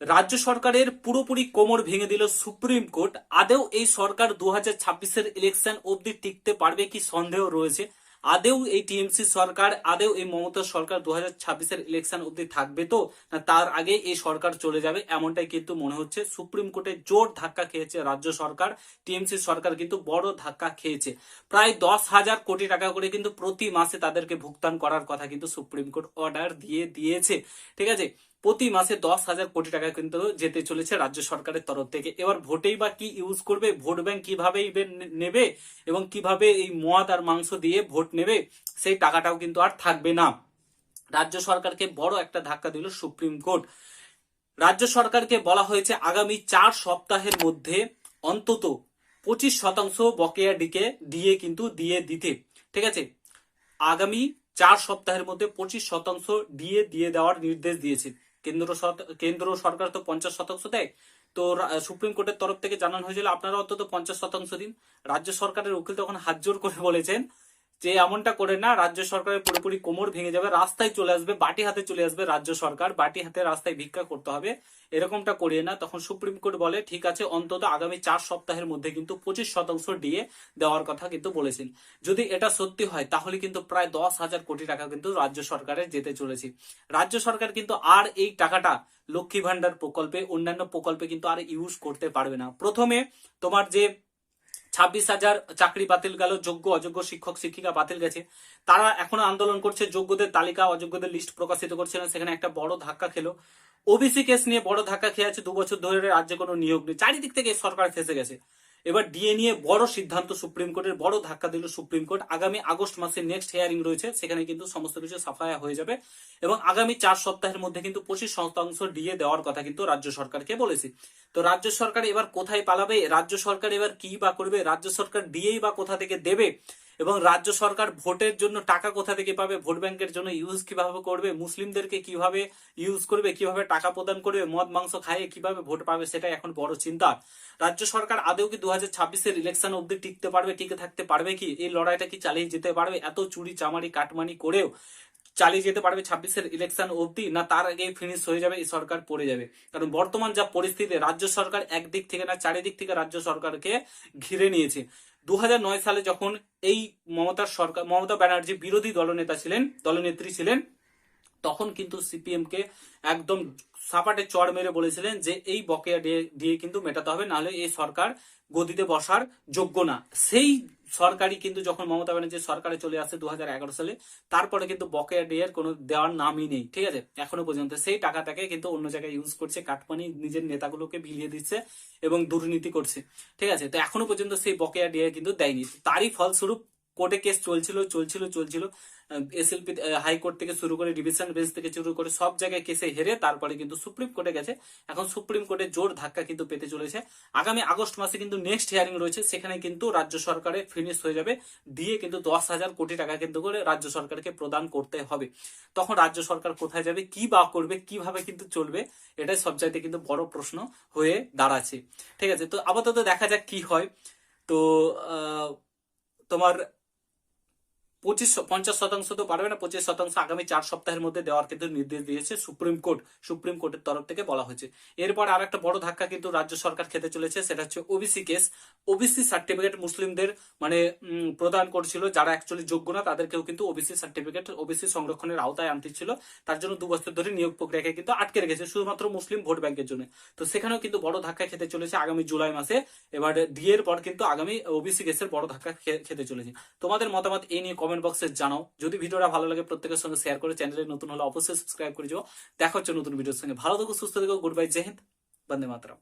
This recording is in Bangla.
রাজ্য সরকারের পুরোপুরি কোমর ভেঙে দিল সুপ্রিম কোর্ট। আদেও এই সরকার দু হাজার ছাব্বিশের ইলেকশন অবধি টিকতে পারবে কি সন্দেহ রয়েছে? আদেও এই টিএমসি সরকার, আদেও এই মমতা সরকার দু হাজার ছাব্বিশের ইলেকশন অবধি থাকবে তো? না, তার আগে এই সরকার চলে যাবে? এমনটাই কিন্তু মনে হচ্ছে। সুপ্রিম কোর্টে জোর ধাক্কা খেয়েছে রাজ্য সরকার, টিএমসি সরকার কিন্তু বড় ধাক্কা খেয়েছে। প্রায় দশ হাজার কোটি টাকা করে কিন্তু প্রতি মাসে তাদেরকে ভুগতান করার কথা কিন্তু সুপ্রিম কোর্ট অর্ডার দিয়ে দিয়েছে। ঠিক আছে? প্রতি মাসে দশ হাজার কোটি টাকা কিন্তু যেতে চলেছে রাজ্য সরকারের তরফ থেকে। এবার ভোটেই বা কি ইউজ করবে, ভোট ব্যাংক কীভাবে নেবে এবং কীভাবে এই মদ আর মাংস দিয়ে ভোট নেবে, সেই টাকাটাও কিন্তু আর থাকবে না। রাজ্য সরকারকে বড় একটা ধাক্কা দিল সুপ্রিম কোর্ট। রাজ্য সরকারকে বলা হয়েছে আগামী চার সপ্তাহের মধ্যে অন্তত পঁচিশ শতাংশ বকেয়া ডিকে দিয়ে কিন্তু দিয়ে দিতে। ঠিক আছে? আগামী চার সপ্তাহের মধ্যে পঁচিশ শতাংশ দিয়ে দিয়ে দেওয়ার নির্দেশ দিয়েছে। কেন্দ্র কেন্দ্র সরকার তো পঞ্চাশ শতাংশ দেয়। তো সুপ্রিম কোর্টের তরফ থেকে জানানো হয়েছিল, আপনারা অন্তত পঞ্চাশ শতাংশ দিন। রাজ্য সরকারের উকিল তখন হাত জোর করে বলেছেন যে এমনটা করে না, রাজ্য সরকারের পুরোপুরি কোমর ভেঙে যাবে, রাস্তায় চলে আসবে, বাটি হাতে চলে আসবে রাজ্য সরকার, বাটি হাতে রাস্তায় ভিক্ষা করতে হবে। এরকমটা করিয়ে না, তখন সুপ্রিম কোর্ট বলে, ঠিক আছে, অন্তত আগামী চার সপ্তাহের মধ্যে কিন্তু পঁচিশ শতাংশ ডিএ দেওয়ার কথা কিন্তু বলেছেন। যদি এটা সত্যি হয়, তাহলে কিন্তু প্রায় দশ হাজার কোটি টাকা কিন্তু রাজ্য সরকারের যেতে চলেছে। রাজ্য সরকার কিন্তু আর এই টাকাটা লক্ষ্মী ভান্ডার প্রকল্পে, অন্যান্য প্রকল্পে কিন্তু আর ইউজ করতে পারবে না। প্রথমে তোমার যে ছাব্বিশ হাজার চাকরি বাতিল গেল, যোগ্য, অযোগ্য শিক্ষক, শিক্ষিকা বাতিল গেছে। তারা এখনও আন্দোলন করছে, যোগ্যদের তালিকা, অযোগ্যদের লিস্ট প্রকাশিত করছে না। সেখানে একটা বড় ধাক্কা খেলো। ওবিসি কেস নিয়ে বড় ধাক্কা খেয়ে আছে। দু বছর ধরে রাজ্যে কোনো নিয়োগ নেই। চারিদিক থেকে সরকার ফেসে গেছে। এবার ডিএ নিয়ে বড় সিদ্ধান্ত সুপ্রিম কোর্টের বড় ধাক্কা দিল সুপ্রিম কোর্ট আগামী আগস্ট মাসে নেক্সট হেয়ারিং রয়েছে, সেখানে কিন্তু সমস্ত কিছু সাফায়া হয়ে যাবে এবং আগামী চার সপ্তাহের মধ্যে কিন্তু পঁচিশ শতাংশ ডিএ দেওয়ার কথা কিন্তু রাজ্য সরকারকে বলেছে। তো রাজ্য সরকার এবার কোথায় পালাবে? রাজ্য সরকার এবার কি বা করবে? রাজ্য সরকার ডিএই বা কোথা থেকে দেবে? এবং রাজ্য সরকার ভোটের জন্য টাকা কোথা থেকে পাবে, ভোট ব্যাংকের জন্য ইউজ কীভাবে করবে, মুসলিমদেরকে কীভাবে ইউজ করবে, কীভাবে টাকা প্রদান করবে, মদ, মাংস খাইয়ে কীভাবে ভোট পাবে সেটা এখন বড় চিন্তা। রাজ্য সরকার আদৌ কি দু হাজার ছাব্বিশের ইলেকশন অব্দি টিকতে পারবে, টিকে থাকতে পারবে কি? এই লড়াইটা কি চালিয়ে যেতে পারবে? এত চুরি, চামারি, কাটমানি করেও চালিয়ে যেতে পারবে ছাব্বিশের ইলেকশন অবধি? না তার আগে ফিনিশ হয়ে যাবে, এই সরকার পড়ে যাবে? কারণ বর্তমান যা পরিস্থিতি, রাজ্য সরকার একদিক থেকে না, চারিদিক থেকে রাজ্য সরকারকে ঘিরে নিয়েছে। দু সালে যখন এই মমতার সরকার, মমতা ব্যানার্জি বিরোধী দলনেতা ছিলেন, দলনেত্রী ছিলেন, তখন কিন্তু সিপিএম কে একদম সাপাটে চড় মেরে বলেছিলেন যে এই বকেয়া দিয়ে কিন্তু মেটাতে হবে, নাহলে এই সরকার গদিতে বসার যোগ্য না। সেই সরকারই কিন্তু যখন মমতা ব্যানার্জি সরকারে চলে আসে দু হাজার এগারো সালে, তারপরে কিন্তু বকেয়া ডিয়ের কোনো দেওয়ার নামই নেই, ঠিক আছে? এখনও পর্যন্ত। সেই টাকাটাকে কিন্তু অন্য জায়গায় ইউজ করছে, কাটমানি নিজের নেতাগুলোকে বিলিয়ে দিচ্ছে এবং দুর্নীতি করছে, ঠিক আছে? তো এখনও পর্যন্ত সেই বকেয়া ডিয়ে কিন্তু দেয়নি। তারই ফলস্বরূপ কোর্টে কেস চলছিল চলছিল চলছিল। এসএলপি হাইকোর্ট থেকে শুরু করে ডিভিশন বেঞ্চ থেকে শুরু করে সব জায়গায় কেসে হেরে তারপরে কিন্তু সুপ্রিম কোর্টে গেছে। এখন সুপ্রিম কোর্টে জোর ধাক্কা কিন্তু পেতে চলেছে। আগামী আগস্ট মাসে কিন্তু নেক্সট হিয়ারিং রয়েছে। সেখানে কিন্তু রাজ্য সরকারে ফিনিশ হয়ে যাবে। দিয়ে কিন্তু দশ হাজার কোটি টাকা কিন্তু করে রাজ্য সরকারকে প্রদান করতে হবে। তখন রাজ্য সরকার কোথায় যাবে, কি বা করবে, কীভাবে কিন্তু চলবে, এটাই সবচাইতে কিন্তু বড় প্রশ্ন হয়ে দাঁড়াচ্ছে। ঠিক আছে, তো আপাতত দেখা যাক কি হয়। তো তোমার পঁচিশ পঞ্চাশ শতাংশ তো পারবে না, পঁচিশ শতাংশ আগামী চার সপ্তাহের মধ্যে দেওয়ার কিন্তু নির্দেশ দিয়েছে সুপ্রিম কোর্ট, সুপ্রিম কোর্টের তরফ থেকে বলা হয়েছে। এরপর আর একটা বড় ধাক্কা কিন্তু রাজ্য সরকার খেতে চলেছে, সেটা হচ্ছে ওবিসি কেস। ওবিসি সার্টিফিকেট মুসলিমদের মানে প্রদান করছিল, যারা অ্যাকচুয়ালি যোগ্য না, তাদেরকেও কিন্তু ওবিসি সার্টিফিকেট ওবিসি সংরক্ষণের আওতায় আনতে ছিল তার জন্য দু বছর ধরে নিয়োগ প্রক্রিয়াকে কিন্তু আটকে রেখেছে, শুধুমাত্র মুসলিম ভোট ব্যাংকের জন্য। তো সেখানেও কিন্তু বড় ধাক্কা খেতে চলেছে আগামী জুলাই মাসে। এবার ডিএর পর কিন্তু আগামী ওবিসি কেসের বড় ধাক্কা খেতে চলেছে। তোমাদের মতামত এই নিয়ে কমেন্ট বক্সে জানাও। যদি ভিডিওটা ভালো লাগে প্রত্যেকের সঙ্গে শেয়ার করে চ্যানেলে নতুন হলে অবশ্যই সাবস্ক্রাইব করে যাও দেখা হচ্ছে নতুন ভিডিওর সঙ্গে। ভালো থেকো, সুস্থ থেকো গুড বাই জয় বন্দে মাতরম।